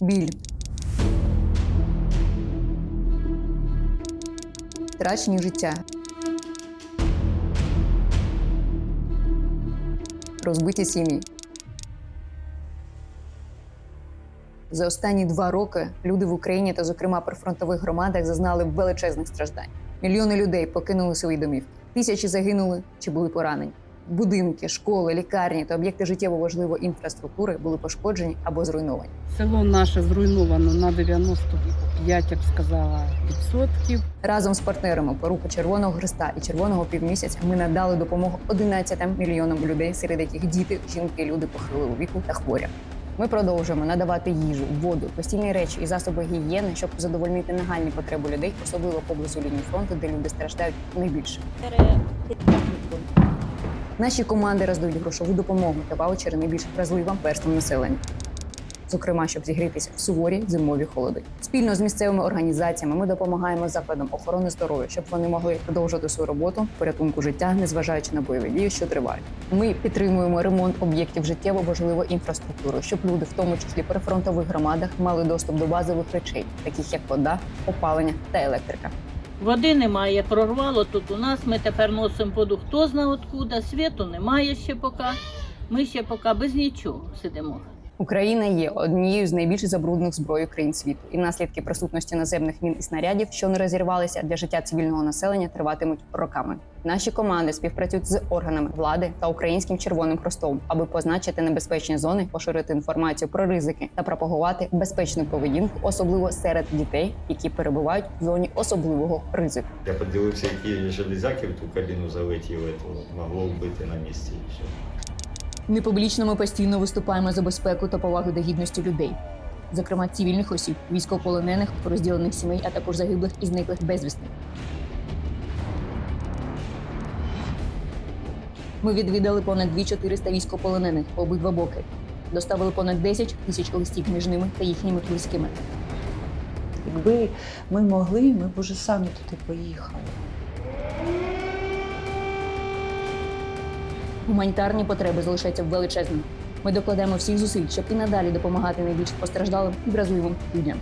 біль. Втрачені життя. Розбиті сім'ї. За останні два роки люди в Україні та, зокрема, прифронтових громадах зазнали величезних страждань. Мільйони людей покинули свої домівки. Тисячі загинули чи були поранені. Будинки, школи, лікарні та об'єкти життєво важливої інфраструктури були пошкоджені або зруйновані. Село наше зруйновано на 95, я б сказала, відсотків. Разом з партнерами Порука Червоного Христа і Червоного півмісяця ми надали допомогу 11 мільйонам людей, серед яких діти, жінки, люди похилого віку та хворі. Ми продовжуємо надавати їжу, воду, постільні речі і засоби гігієни, щоб задовольнити нагальні потреби людей, особливо поблизу лінії фронту, де люди страждають найбільше. Наші команди роздають грошову допомогу та ваучери найбільш вразливим верствам населення. Зокрема, щоб зігрітися в суворі зимові холоди. Спільно з місцевими організаціями ми допомагаємо закладам охорони здоров'я, щоб вони могли продовжувати свою роботу порятунку життя, незважаючи на бойові дії, що тривають. Ми підтримуємо ремонт об'єктів життєво важливої інфраструктури, щоб люди, в тому числі при фронтових громадах, мали доступ до базових речей, таких як вода, опалення та електрика. Води немає, прорвало тут у нас. Ми тепер носимо воду хто зна откуда. Світу немає ще поки. Ми ще поки без нічого сидимо. Україна є однією з найбільш забруднених зброй країн світу, і наслідки присутності наземних мін і снарядів, що не розірвалися для життя цивільного населення, триватимуть роками. Наші команди співпрацюють з органами влади та українським червоним хрестом, аби позначити небезпечні зони, поширити інформацію про ризики та пропагувати безпечну поведінку, особливо серед дітей, які перебувають в зоні особливого ризику. Я подивився, які железяки в ту кабіну залетіли, то могло вбити на місці. Непублічно ми постійно виступаємо за безпеку та повагу до гідності людей, зокрема цивільних осіб, військовополонених, розділених сімей, а також загиблих і зниклих безвісних. Ми відвідали понад 2400 військовополонених по обидва боки, доставили понад 10 тисяч листів між ними та їхніми близькими. Якби ми могли, ми б уже самі туди поїхали. Гуманітарні потреби залишаються величезними. Ми докладемо всіх зусиль, щоб і надалі допомагати найбільш постраждалим і вразливим людям.